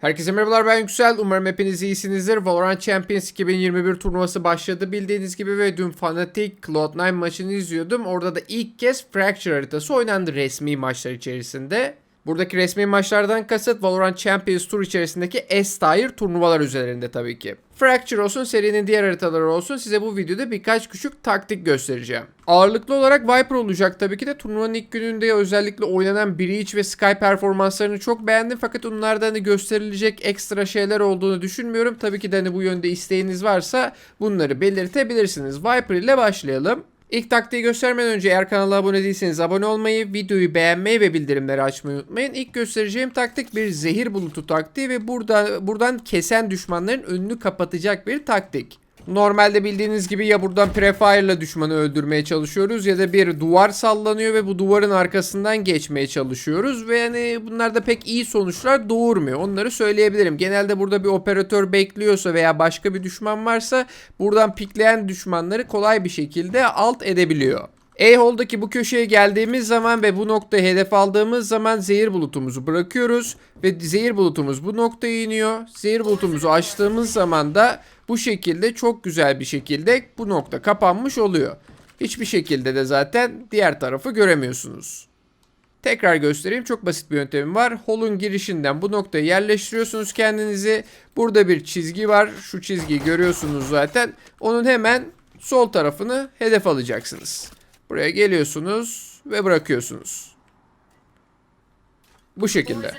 Herkese merhabalar ben Yüksel. Umarım hepiniz iyisinizdir. Valorant Champions 2021 turnuvası başladı bildiğiniz gibi ve dün Fnatic Cloud9 maçını izliyordum. Orada da ilk kez Fracture haritası oynandı resmi maçlar içerisinde. Buradaki resmi maçlardan kasıt Valorant Champions Tour içerisindeki S-Tier turnuvalar üzerinde tabii ki. Fracture olsun, serinin diğer haritaları olsun size bu videoda birkaç küçük taktik göstereceğim. Ağırlıklı olarak Viper olacak tabii ki de turnuvanın ilk gününde özellikle oynanan Breach ve Sky performanslarını çok beğendim fakat onlarda hani gösterilecek ekstra şeyler olduğunu düşünmüyorum. Tabii ki de hani bu yönde isteğiniz varsa bunları belirtebilirsiniz. Viper ile başlayalım. İlk taktiği göstermeden önce eğer kanala abone değilseniz abone olmayı, videoyu beğenmeyi ve bildirimleri açmayı unutmayın. İlk göstereceğim taktik bir zehir bulutu taktiği ve burada buradan kesen düşmanların önünü kapatacak bir taktik. Normalde bildiğiniz gibi ya buradan prefire ile düşmanı öldürmeye çalışıyoruz ya da bir duvar sallanıyor ve bu duvarın arkasından geçmeye çalışıyoruz ve yani bunlarda pek iyi sonuçlar doğurmuyor. Onları söyleyebilirim. Genelde burada bir operatör bekliyorsa veya başka bir düşman varsa buradan pikleyen düşmanları kolay bir şekilde alt edebiliyor. A-Hole'daki bu köşeye geldiğimiz zaman ve bu noktayı hedef aldığımız zaman zehir bulutumuzu bırakıyoruz ve zehir bulutumuz bu noktaya iniyor. Zehir bulutumuzu açtığımız zaman da bu şekilde çok güzel bir şekilde bu nokta kapanmış oluyor. Hiçbir şekilde de zaten diğer tarafı göremiyorsunuz. Tekrar göstereyim. Çok basit bir yöntemim var. Hol'un girişinden bu noktaya yerleştiriyorsunuz kendinizi. Burada bir çizgi var. Şu çizgiyi görüyorsunuz zaten. Onun hemen sol tarafını hedef alacaksınız. Buraya geliyorsunuz ve bırakıyorsunuz. Bu şekilde.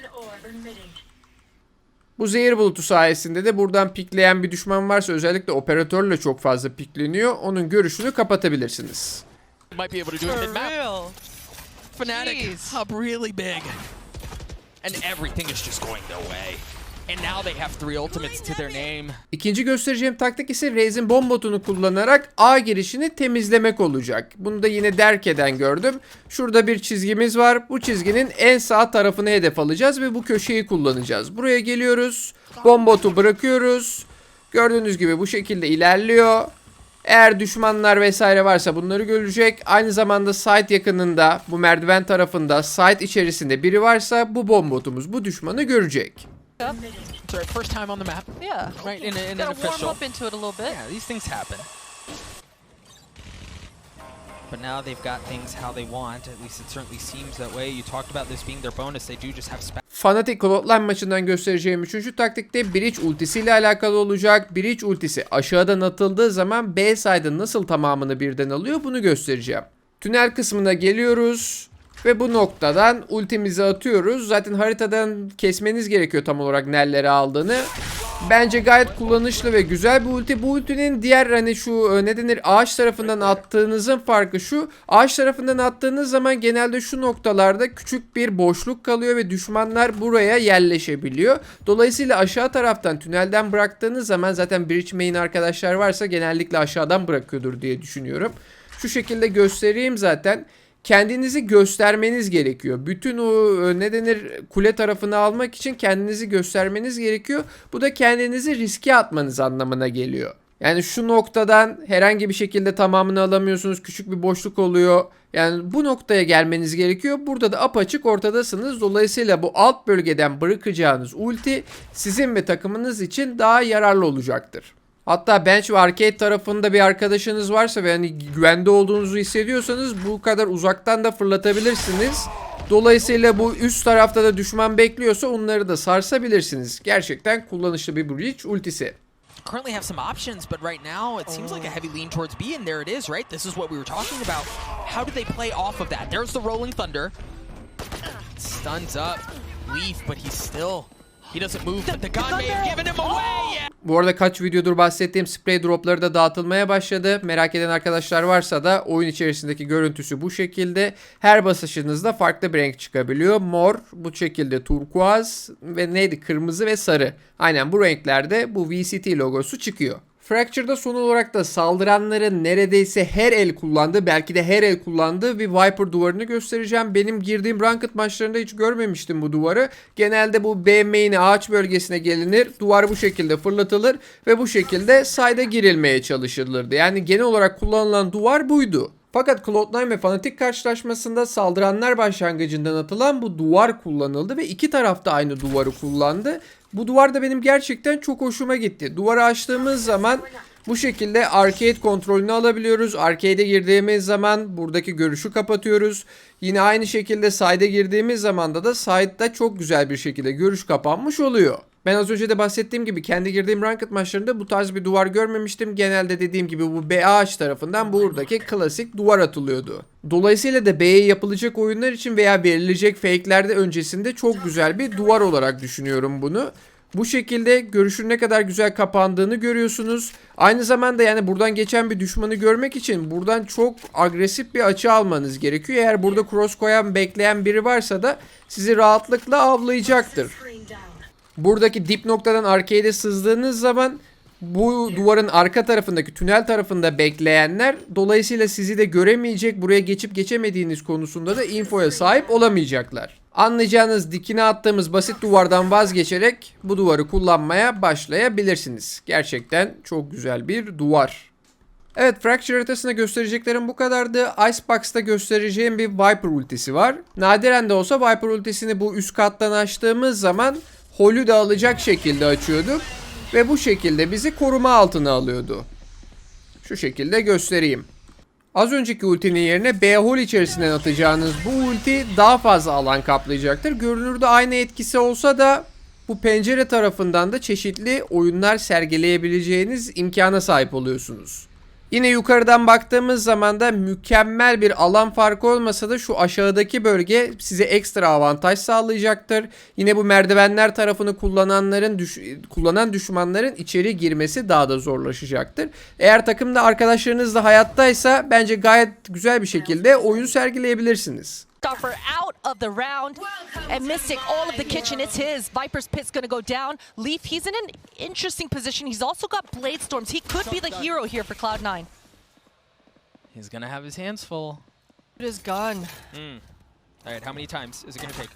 Bu zehir bulutu sayesinde de buradan pikleyen bir düşman varsa özellikle operatörle çok fazla pikleniyor. Onun görüşünü kapatabilirsiniz. might be able to do it For mid-map. real. Fnatic Jeez. up really big. And everything is just going their way. İkinci göstereceğim taktik ise Raze'in bomb botunu kullanarak A girişini temizlemek olacak. Bunu da yine Derke'den gördüm. Şurada bir çizgimiz var. Bu çizginin en sağ tarafını hedef alacağız ve bu köşeyi kullanacağız. Buraya geliyoruz. Bomb botu bırakıyoruz. Gördüğünüz gibi bu şekilde ilerliyor. Eğer düşmanlar vesaire varsa bunları görecek. Aynı zamanda site yakınında bu merdiven tarafında site içerisinde biri varsa bu bomb botumuz bu düşmanı görecek. It's our first time on the map. Yeah. Right, in, a, in an Gotta warm official. up into it a little bit. Yeah, these things happen. But now they've got things how they want. At least it certainly seems that way. You talked about this being their bonus. They do just have spec. Fnatic Cloud9 maçından göstereceğim üçüncü taktikte Breach ultisiyle alakalı olacak. Breach ultisi aşağıdan atıldığı zaman B side'ın nasıl tamamını birden alıyor bunu göstereceğim. Tünel kısmına geliyoruz ve bu noktadan ultimizi atıyoruz. Zaten haritadan kesmeniz gerekiyor tam olarak nereleri aldığını. Bence gayet kullanışlı ve güzel bir ulti. Bu ultinin diğer hani şu e, ne denir ağaç tarafından attığınızın farkı şu. Ağaç tarafından attığınız zaman genelde şu noktalarda küçük bir boşluk kalıyor ve düşmanlar buraya yerleşebiliyor. Dolayısıyla aşağı taraftan tünelden bıraktığınız zaman zaten bridge main arkadaşlar varsa genellikle aşağıdan bırakıyordur diye düşünüyorum. Şu şekilde göstereyim zaten kendinizi göstermeniz gerekiyor. Bütün o e, ne denir kule tarafını almak için kendinizi göstermeniz gerekiyor. Bu da kendinizi riske atmanız anlamına geliyor. Yani şu noktadan herhangi bir şekilde tamamını alamıyorsunuz. Küçük bir boşluk oluyor. Yani bu noktaya gelmeniz gerekiyor. Burada da apaçık ortadasınız. Dolayısıyla bu alt bölgeden bırakacağınız ulti sizin ve takımınız için daha yararlı olacaktır. Hatta bench ve arcade tarafında bir arkadaşınız varsa ve hani güvende olduğunuzu hissediyorsanız bu kadar uzaktan da fırlatabilirsiniz. Dolayısıyla bu üst tarafta da düşman bekliyorsa onları da sarsabilirsiniz. Gerçekten kullanışlı bir bridge ultisi. Currently have some options, but right now it seems like a heavy lean towards B, and there it is, right? This is what we were talking about. How do they play off of that? There's the Rolling Thunder. Stuns up Leaf, but he's still. He doesn't move, but the gun may have given him away. Yeah. Bu arada kaç videodur bahsettiğim spray dropları da dağıtılmaya başladı. Merak eden arkadaşlar varsa da oyun içerisindeki görüntüsü bu şekilde. Her basışınızda farklı bir renk çıkabiliyor. Mor, bu şekilde turkuaz ve neydi kırmızı ve sarı. Aynen bu renklerde bu VCT logosu çıkıyor. Fracture'da son olarak da saldıranların neredeyse her el kullandığı, belki de her el kullandığı bir Viper duvarını göstereceğim. Benim girdiğim Ranked maçlarında hiç görmemiştim bu duvarı. Genelde bu B main'e ağaç bölgesine gelinir. Duvar bu şekilde fırlatılır ve bu şekilde side'a girilmeye çalışılırdı. Yani genel olarak kullanılan duvar buydu. Fakat Cloud9 ve Fnatic karşılaşmasında saldıranlar başlangıcından atılan bu duvar kullanıldı ve iki tarafta aynı duvarı kullandı. Bu duvar da benim gerçekten çok hoşuma gitti. Duvarı açtığımız zaman bu şekilde arcade kontrolünü alabiliyoruz. Arcade'e girdiğimiz zaman buradaki görüşü kapatıyoruz. Yine aynı şekilde side'e girdiğimiz zaman da da side'da çok güzel bir şekilde görüş kapanmış oluyor. Ben az önce de bahsettiğim gibi kendi girdiğim ranked maçlarında bu tarz bir duvar görmemiştim. Genelde dediğim gibi bu BAH tarafından buradaki klasik duvar atılıyordu. Dolayısıyla da B'ye yapılacak oyunlar için veya verilecek fake'lerde öncesinde çok güzel bir duvar olarak düşünüyorum bunu. Bu şekilde görüşün ne kadar güzel kapandığını görüyorsunuz. Aynı zamanda yani buradan geçen bir düşmanı görmek için buradan çok agresif bir açı almanız gerekiyor. Eğer burada cross koyan bekleyen biri varsa da sizi rahatlıkla avlayacaktır. Buradaki dip noktadan arcade'e sızdığınız zaman bu duvarın arka tarafındaki tünel tarafında bekleyenler dolayısıyla sizi de göremeyecek buraya geçip geçemediğiniz konusunda da infoya sahip olamayacaklar. Anlayacağınız dikine attığımız basit duvardan vazgeçerek bu duvarı kullanmaya başlayabilirsiniz. Gerçekten çok güzel bir duvar. Evet Fracture haritasında göstereceklerim bu kadardı. Icebox'ta göstereceğim bir Viper ultisi var. Nadiren de olsa Viper ultisini bu üst kattan açtığımız zaman Holü de alacak şekilde açıyorduk. Ve bu şekilde bizi koruma altına alıyordu. Şu şekilde göstereyim. Az önceki ultinin yerine B hole içerisinden atacağınız bu ulti daha fazla alan kaplayacaktır. Görünürde aynı etkisi olsa da bu pencere tarafından da çeşitli oyunlar sergileyebileceğiniz imkana sahip oluyorsunuz. Yine yukarıdan baktığımız zaman da mükemmel bir alan farkı olmasa da şu aşağıdaki bölge size ekstra avantaj sağlayacaktır. Yine bu merdivenler tarafını kullananların düş- kullanan düşmanların içeri girmesi daha da zorlaşacaktır. Eğer takımda arkadaşlarınız da hayattaysa bence gayet güzel bir şekilde oyun sergileyebilirsiniz. Stuffer out of the round. And Mystic, all of the kitchen, it's his. Viper's Pit's gonna go down. Leaf, he's in an interesting position. He's also got Blade Storms. He could be the hero here for Cloud9. He's gonna have his hands full. His gun. Hmm. All right, how many times is it gonna take?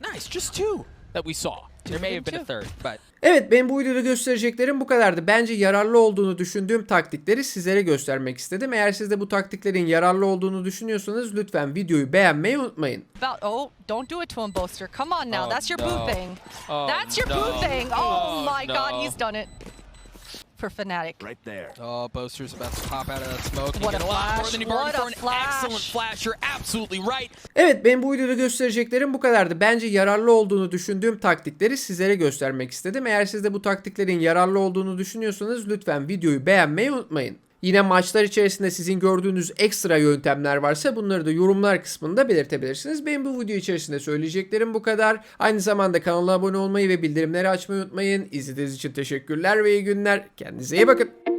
Nice, just two that we saw. There may have been a third, but Evet benim bu videoda göstereceklerim bu kadardı. Bence yararlı olduğunu düşündüğüm taktikleri sizlere göstermek istedim. Eğer siz de bu taktiklerin yararlı olduğunu düşünüyorsanız lütfen videoyu beğenmeyi unutmayın. About oh, don't do it to him, Boaster. Come on now, Oh, that's your no. boo thing. Oh, that's your no. boo thing. Oh, Oh, my God, no. he's done it for Fnatic. Right there. oh, Boaster's about to pop out of that smoke. What a flash, than what a An excellent flash. flash. You're absolutely right. Evet benim bu videoda göstereceklerim bu kadardı. Bence yararlı olduğunu düşündüğüm taktikleri sizlere göstermek istedim. Eğer siz de bu taktiklerin yararlı olduğunu düşünüyorsanız lütfen videoyu beğenmeyi unutmayın. Yine maçlar içerisinde sizin gördüğünüz ekstra yöntemler varsa bunları da yorumlar kısmında belirtebilirsiniz. Benim bu video içerisinde söyleyeceklerim bu kadar. Aynı zamanda kanala abone olmayı ve bildirimleri açmayı unutmayın. İzlediğiniz için teşekkürler ve iyi günler. Kendinize iyi bakın.